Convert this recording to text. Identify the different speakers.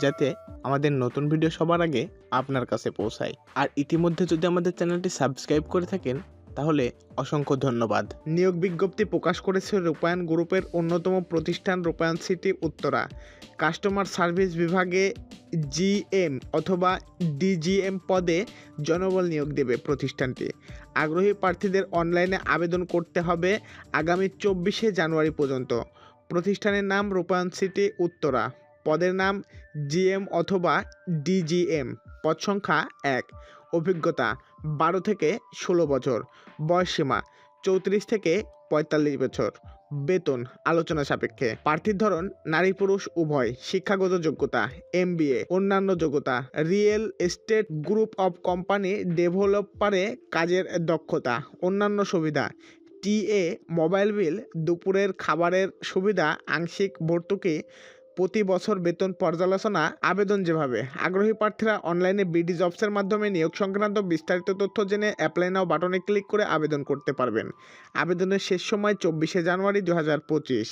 Speaker 1: যাতে আমাদের নতুন ভিডিও সবার আগে আপনার কাছে পৌঁছায়। আর ইতিমধ্যে যদি আমাদের চ্যানেলটি সাবস্ক্রাইব করে থাকেন, তাহলে অসংখ্য ধন্যবাদ। নিয়োগ বিজ্ঞপ্তি প্রকাশ করেছে রূপায়ণ গ্রুপের অন্যতম প্রতিষ্ঠান Rupayan city Uttara. Customer service বিভাগে জিএম অথবা ডিজিএম পদে জনবল নিয়োগ দেবে প্রতিষ্ঠানটি। আগ্রহী প্রার্থীদের অনলাইনে আবেদন করতে হবে আগামী চব্বিশে জানুয়ারি পর্যন্ত। প্রতিষ্ঠানের নাম রূপায়ণ সিটি উত্তরা। পদের নাম জিএম অথবা ডিজিএম। পদ সংখ্যা এক। অভিজ্ঞতা, বারো থেকে ষোলো বছর। বয়সসীমা চৌত্রিশ থেকে পঁয়তাল্লিশ বছর। বেতন, আলোচনা সাপেক্ষে। প্রার্থীর ধরন, নারী পুরুষ, উভয়। শিক্ষাগত যোগ্যতা এম অন্যান্য যোগ্যতা, real estate group of company ডেভেলপারে কাজের দক্ষতা। অন্যান্য সুবিধা টিএ মোবাইল বিল, দুপুরের খাবারের সুবিধা, আংশিক ভর্তুকি প্রতি বছর বেতন পর্যালোচনা, আবেদন যেভাবে। আগ্রহী প্রার্থীরা অনলাইনে বিডি জবসের মাধ্যমে নিয়োগ সংক্রান্ত বিস্তারিত তথ্য জেনে অ্যাপ্লাই নাও বাটনে ক্লিক করে আবেদন করতে পারবেন। আবেদনের শেষ সময় চব্বিশে জানুয়ারি দু হাজার পঁচিশ।